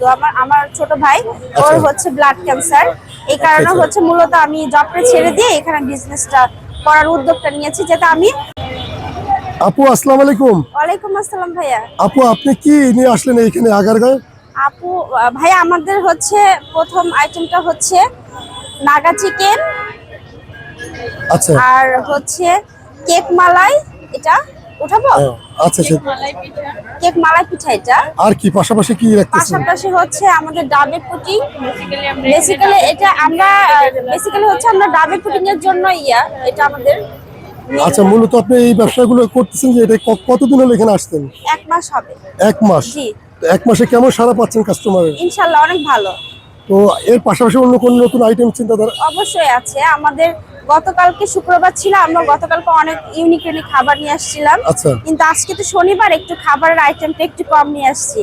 অসুস্থ আমার আমার ছোট ভাই ওর আচ্ছা। হচ্ছে ব্লাড ক্যান্সার এই কারণে আচ্ছা। হচ্ছে মূলত আমি জবটা ছেড়ে দিয়ে এখানে বিজনেসটা করার উদ্যোগটা নিয়েছি যেটা আমি আপু আসসালামু আলাইকুম। ওয়ালাইকুম আসসালাম ভাইয়া। আপু আপনি কি নিয়ে আসলেন এইখানে আগারগাঁও? আপু ভাইয়া আমাদের হচ্ছে প্রথম আইটেমটা হচ্ছে নাগা চিকেন আচ্ছা। আর হচ্ছে কেক মালাই এটা উঠাবো? আচ্ছা সে কেক মালাই পিঠা এটা। আর কি পাশাপাশি কি রাখতেছেন? পাশাপাশি হচ্ছে আমাদের ডাবে পুটিং। বেসিক্যালি এটা আমরা বেসিক্যালি হচ্ছে আমরা ডাবে পুটিং এর জন্য ইয়া এটা আমাদের আচ্ছা মূলত আপনি এই ব্যবসাগুলো করতেছেন যে এটা কতদিন হলো এখানে আসতেন এক মাস হবে। এক মাস? জি। এক মাসে কেমন সারা পাচ্ছেন কাস্টমারের ইনশাল্লাহ অনেক ভালো। তো এর পাশাপাশি অন্য কোন নতুন আইটেম চিন্তাধারা? অবশ্যই আছে। আমাদের গতকালকে শুক্রবার ছিল আমরা গতকালকে অনেক ইউনিক ইউনিক খাবার নিয়ে আসছিলাম। আচ্ছা। কিন্তু আজকে তো শনিবার একটু খাবারের আইটেমটা একটু কম নিয়ে আসছি।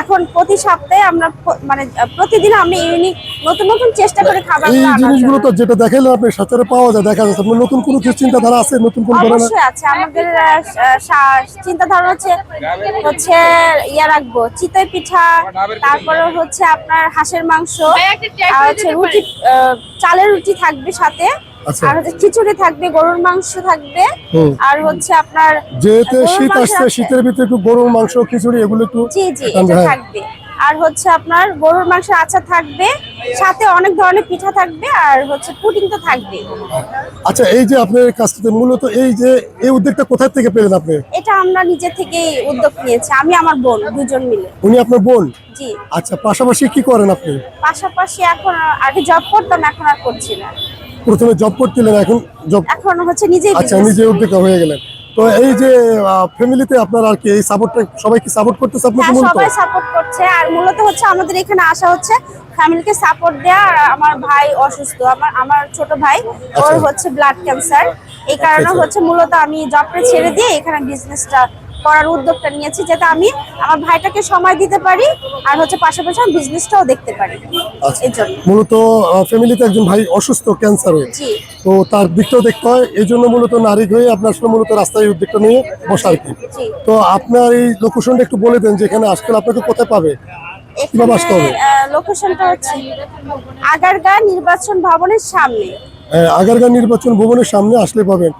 এখন প্রতি সপ্তাহে আমরা মানে প্রতিদিন আমরা ইউনিক নতুন নতুন চেষ্টা করে খাবার এই জিনিসগুলো তো যেটা দেখাইলেন আপনি সচরে পাওয়া যায় দেখা যাচ্ছে। আপনার নতুন কোনো কিছু চিন্তাধারা আছে? নতুন কোন ধরনের? অবশ্যই আছে। আমাদের চিন্তা ধারণা হচ্ছে হচ্ছে ইয়া রাখব চিতই পিঠা তারপরে হচ্ছে আপনার হাঁসের মাংস আর হচ্ছে রুটি চালের রুটি থাকবে সাথে। আর হচ্ছে খিচুড়ি থাকবে গরুর মাংস থাকবে আর হচ্ছে আপনার যেহেতু শীত মাংস আসছে শীতের ভিতরে একটু গরুর মাংস খিচুড়ি এগুলো একটু জি জি। এটা থাকবে। আর হচ্ছে আপনার গরুর মাংসের আচার থাকবে সাথে অনেক ধরনের পিঠা থাকবে আর হচ্ছে পুডিং তো থাকবে আচ্ছা এই যে আপনার কাছ থেকে মূলত এই যে এই উদ্যোগটা কোথা থেকে পেলেন আপনি? এটা আমরা নিজে থেকেই উদ্যোগ নিয়েছি আমি আমার বোন দুজন মিলে। উনি আপনার বোন? জি। আচ্ছা পাশাপাশি কি করেন আপনি? পাশাপাশি এখন আগে জব করতাম এখন আর করছি না। প্রথমে জব করছিলেন এখন জব এখন হচ্ছে নিজেই আচ্ছা নিজে উদ্যোক্তা হয়ে গেলেন। তো এই যে ফ্যামিলিতে আপনার আর কি এই সাপোর্টটা সবাই কি সাপোর্ট করতেছে আপনাকে হ্যাঁ মূলত? সবাই সাপোর্ট করছে। আর মূলত হচ্ছে আমাদের এখানে আসা হচ্ছে ফ্যামিলিকে সাপোর্ট দেয়া। আর আমার ভাই অসুস্থ আমার আমার ছোট ভাই ওর আচ্ছা। হচ্ছে ব্লাড ক্যান্সার এই কারণে আচ্ছা। হচ্ছে মূলত আমি জবটা ছেড়ে দিয়ে এখানে বিজনেসটা করার উদ্যোগটা নিয়েছি যাতে আমি আমার ভাইটাকে সময় দিতে পারি আর হচ্ছে পাশাপাশি আমি বিজনেসটাও দেখতে পারি আচ্ছা। জন্য। মূলত ফ্যামিলিতে একজন ভাই অসুস্থ ক্যান্সারে তো তার দিকটাও দেখতে হয়। এই জন্য মূলত নারী হয়ে আপনার আসলে মূলত রাস্তায় উদ্যোগটা নিয়ে বসা আর কি। তো আপনার এই লোকেশনটা একটু বলে দেন যে এখানে আসলে আপনাকে কোথায় পাবে? কীভাবে আসতে হবে? লোকেশনটা হচ্ছে আগারগা নির্বাচন ভবনের সামনে। আহ, আগারগাঁ নির্বাচন ভবনের সামনে আসলে পাবেন।